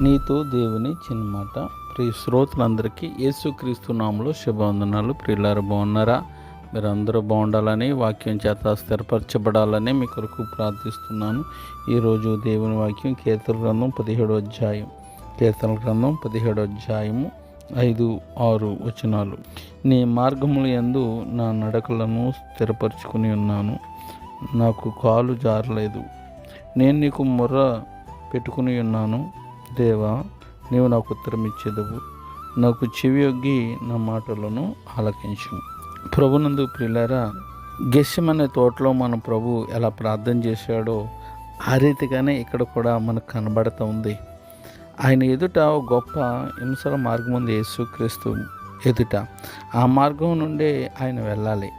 నీతో దేవుని చిన్నమాట. ప్రియ శ్రోతలందరికీ యేసుక్రీస్తు నామలో శుభవందనాలు. ప్రియులారు బాగున్నారా? మీరు అందరూ బాగుండాలని వాక్యం చేత స్థిరపరచబడాలని మీ కొరకు ప్రార్థిస్తున్నాను. ఈరోజు దేవుని వాక్యం కీర్తన గ్రంథం పదిహేడు అధ్యాయం. కీర్తన గ్రంథం పదిహేడు అధ్యాయము ఐదు ఆరు వచనాలు. నీ మార్గముల యందు నా నడకలను స్థిరపరచుకుని ఉన్నాను. నాకు కాలు జారలేదు. నేను నీకు మొర్ర పెట్టుకుని ఉన్నాను. దేవా నీవు నాకు ఉత్తరం ఇచ్చేదవు నాకు చెవియొగ్గి నా మాటలను ఆలకించు. ప్రభునందు ప్రిలారా గెస్యం అనే తోటలో మన ప్రభు ఎలా ప్రార్థన చేశాడో ఆ రీతిగానే ఇక్కడ కూడా మనకు కనబడుతూ ఉంది. ఆయన ఎదుట గొప్ప హింసల మార్గం ఉంది యేసుక్రీస్తు ఎదుట. ఆ మార్గం నుండే ఆయన వెళ్ళాలి.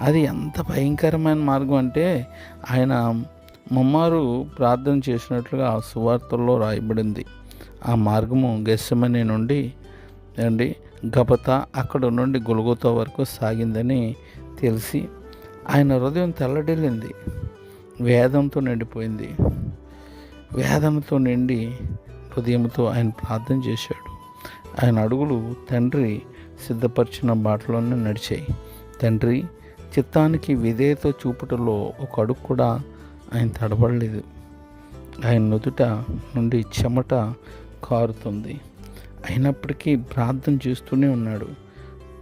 అది ఎంత భయంకరమైన మార్గం అంటే ఆయన ముమ్మారు ప్రార్థన చేసినట్లుగా సువార్తల్లో రాయబడింది. ఆ మార్గము గెస్సమని నుండి అండి గపత అక్కడ నుండి గొలుగుతో వరకు సాగిందని తెలిసి ఆయన హృదయం తెల్లడిల్లింది. వేదంతో నిండిపోయింది. వేదంతో నిండి హృదయంతో ఆయన ప్రార్థన చేశాడు. ఆయన అడుగులు తండ్రి సిద్ధపరిచిన బాటలోనే నడిచాయి. తండ్రి చిత్తానికి విధేయత చూపుటలో ఒక అడుగు కూడా ఆయన తడబడలేదు. ఆయన నుదుట నుండి చెమట కారుతుంది. అయినప్పటికీ ప్రార్థన చేస్తూనే ఉన్నాడు.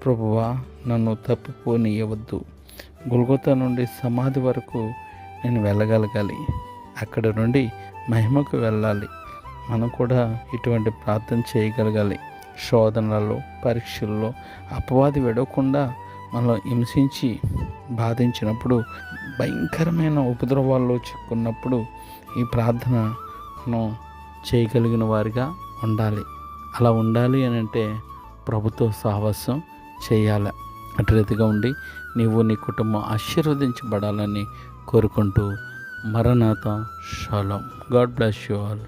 ప్రభువా నన్ను తప్పిపోనియవద్దు గుల్గొత నుండి సమాధి వరకు నేను వెళ్ళగలగాలి. అక్కడ నుండి మహిమకు వెళ్ళాలి. మనం కూడా ఇటువంటి ప్రార్థన చేయగలగాలి. శోధనలలో పరీక్షల్లో అపవాది విడవకుండా మనం హింసించి బాధించినప్పుడు భయంకరమైన ఉపద్రవాల్లో చిక్కున్నప్పుడు ఈ ప్రార్థన మనం చేయగలిగిన వారిగా ఉండాలి. అలా ఉండాలి అని అంటే ప్రభుత్వ సాహసం చేయాలి. అటు రీతిగా ఉండి నీవు నీ కుటుంబం ఆశీర్వదించబడాలని కోరుకుంటూ మరణాత షాలం. God bless you all.